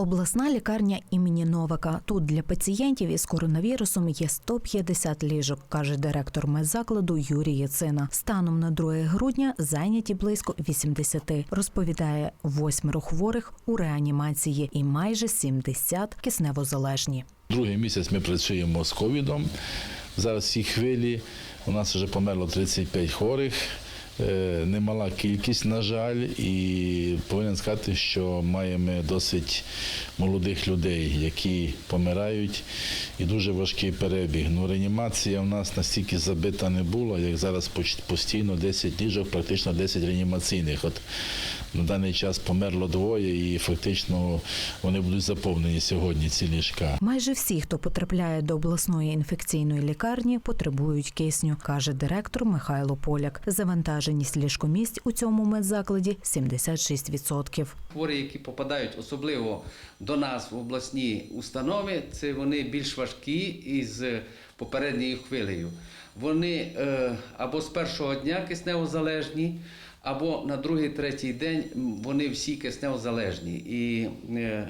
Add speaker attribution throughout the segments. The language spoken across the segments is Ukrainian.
Speaker 1: Обласна лікарня імені Новака. Тут для пацієнтів із коронавірусом є 150 ліжок, каже директор медзакладу Юрій Яцина. Станом на 2 грудня зайняті близько 80. Розповідає, восьмеро хворих у реанімації і майже 70 кисневозалежні.
Speaker 2: Другий місяць ми працюємо з ковідом. Зараз всі хвилі. У нас вже померло 35 хворих. Е, Немала кількість, на жаль, і повинен сказати, що маємо досить молодих людей, які помирають, і дуже важкий перебіг. Ну, реанімація в нас настільки забита не була, як зараз постійно 10 ліжок, практично 10 реанімаційних. От на даний час померло двоє, і фактично вони будуть заповнені сьогодні ці ліжка.
Speaker 1: Майже всі, хто потрапляє до обласної інфекційної лікарні, потребують кисню, каже директор Михайло Поляк. Завантаженість ліжкомісць у цьому медзакладі 76%.
Speaker 3: Хворі, які попадають особливо до нас в обласні установи, це вони більш важкі із попередньою хвилею. Вони е, або з першого дня кисневозалежні, або на другий, третій день вони всі кисневозалежні. І е,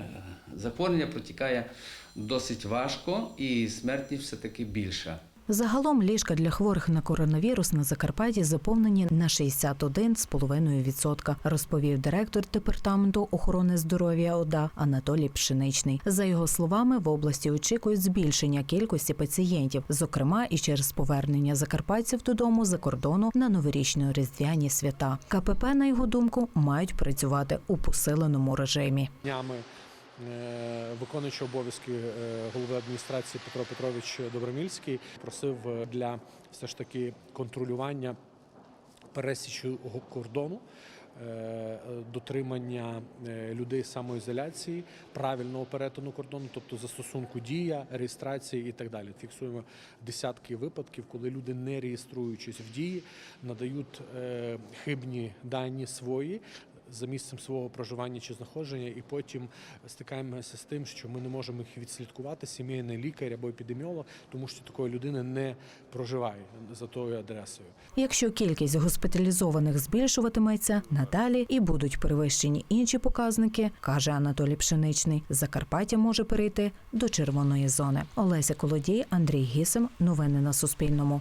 Speaker 3: захворювання протікає досить важко, і смертність все-таки більша.
Speaker 1: Загалом ліжка для хворих на коронавірус на Закарпатті заповнені на 61,5%, розповів директор департаменту охорони здоров'я ОДА Анатолій Пшеничний. За його словами, в області очікують збільшення кількості пацієнтів, зокрема і через повернення закарпатців додому за кордону на новорічно-різдвяні свята. КПП, на його думку, мають працювати у посиленому режимі.
Speaker 4: днями виконуючий обов'язки е, голови адміністрації Петро Петрович Добромільський просив е, для все ж таки контролювання пересічу кордону. е, Дотримання е, людей самоізоляції, правильного перетину кордону, тобто застосунку дія, реєстрації і так далі. Фіксуємо десятки випадків, коли люди, не реєструючись в дії, надають е, хибні дані свої за місцем свого проживання чи знаходження, і потім стикаємося з тим, що ми не можемо їх відслідкувати, сімейний лікар або епідеміолог, тому що такої людини не проживає за тою адресою.
Speaker 1: Якщо кількість госпіталізованих збільшуватиметься, надалі і будуть перевищені інші показники, каже Анатолій Пшеничний. Закарпаття може перейти до червоної зони. Олеся Колодій, Андрій Гісем. Новини на Суспільному.